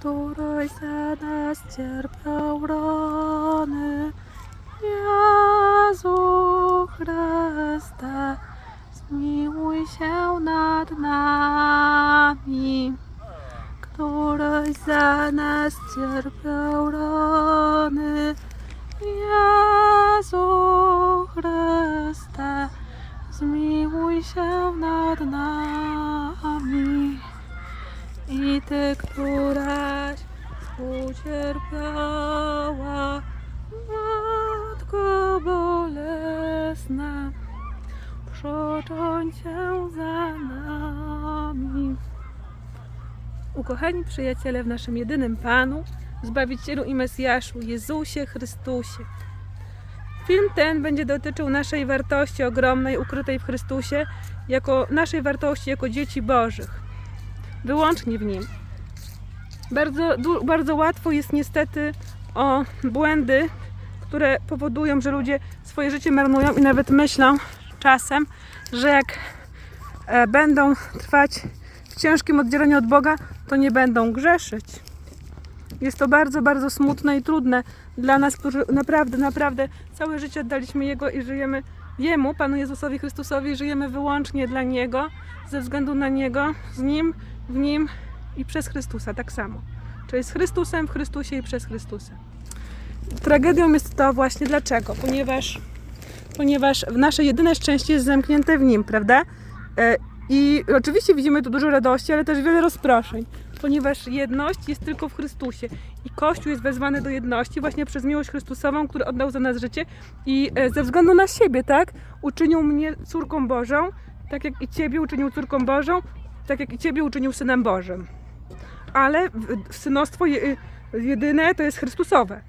któryś za nas cierpiał rany. Jezu Chryste, zmiłuj się nad nami, któryś za nas cierpiał rany. Jezu Chryste, zmiłuj się nad nami. Ty, któraś ucierpiała, Matko bolesna, przyczyn się za nami. Ukochani przyjaciele w naszym jedynym Panu, Zbawicielu i Mesjaszu, Jezusie Chrystusie. Film ten będzie dotyczył naszej wartości ogromnej, ukrytej w Chrystusie, jako naszej wartości jako dzieci Bożych. Wyłącznie w Nim. Bardzo, bardzo łatwo jest niestety o błędy, które powodują, że ludzie swoje życie marnują i nawet myślą czasem, że jak e, będą trwać w ciężkim oddzieleniu od Boga, to nie będą grzeszyć. Jest to bardzo, bardzo smutne i trudne dla nas, którzy naprawdę, naprawdę całe życie oddaliśmy Jego i żyjemy Jemu, Panu Jezusowi Chrystusowi, żyjemy wyłącznie dla Niego, ze względu na Niego, z Nim, w Nim i przez Chrystusa, tak samo. Czyli z Chrystusem, w Chrystusie i przez Chrystusa. Tragedią jest to właśnie dlaczego? Ponieważ, ponieważ nasze jedyne szczęście jest zamknięte w Nim, prawda? E, I oczywiście widzimy tu dużo radości, ale też wiele rozproszeń, ponieważ jedność jest tylko w Chrystusie i Kościół jest wezwany do jedności właśnie przez miłość Chrystusową, który oddał za nas życie i e, ze względu na siebie, tak? Uczynił mnie córką Bożą, tak jak i Ciebie uczynił córką Bożą, tak jak i Ciebie uczynił synem Bożym. Ale synostwo je, jedyne to jest Chrystusowe.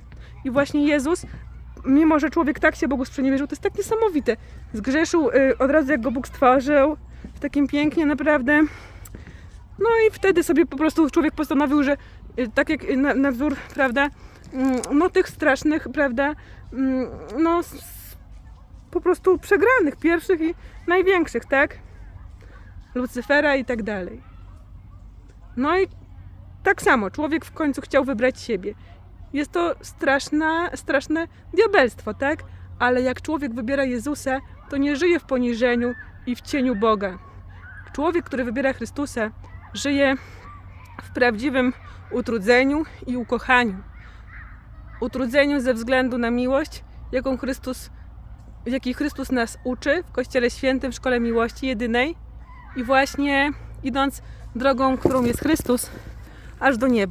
I właśnie Jezus, mimo że człowiek tak się Bogu sprzeniewierzył, to jest tak niesamowite. Zgrzeszył y, od razu, jak go Bóg stworzył, w takim pięknie naprawdę. No i wtedy sobie po prostu człowiek postanowił, że y, tak jak na, na wzór, prawda, mm, no tych strasznych, prawda, mm, no po prostu przegranych, pierwszych i największych, tak? Lucyfera i tak dalej. No i tak samo, człowiek w końcu chciał wybrać siebie. Jest to straszne, diabelstwo, tak? Ale jak człowiek wybiera Jezusa, to nie żyje w poniżeniu i w cieniu Boga. Człowiek, który wybiera Chrystusa, żyje w prawdziwym utrudzeniu i ukochaniu. Utrudzeniu ze względu na miłość, jaką Chrystus, jakiej Chrystus nas uczy w Kościele Świętym, w Szkole Miłości jedynej i właśnie idąc drogą, którą jest Chrystus, aż do nieba.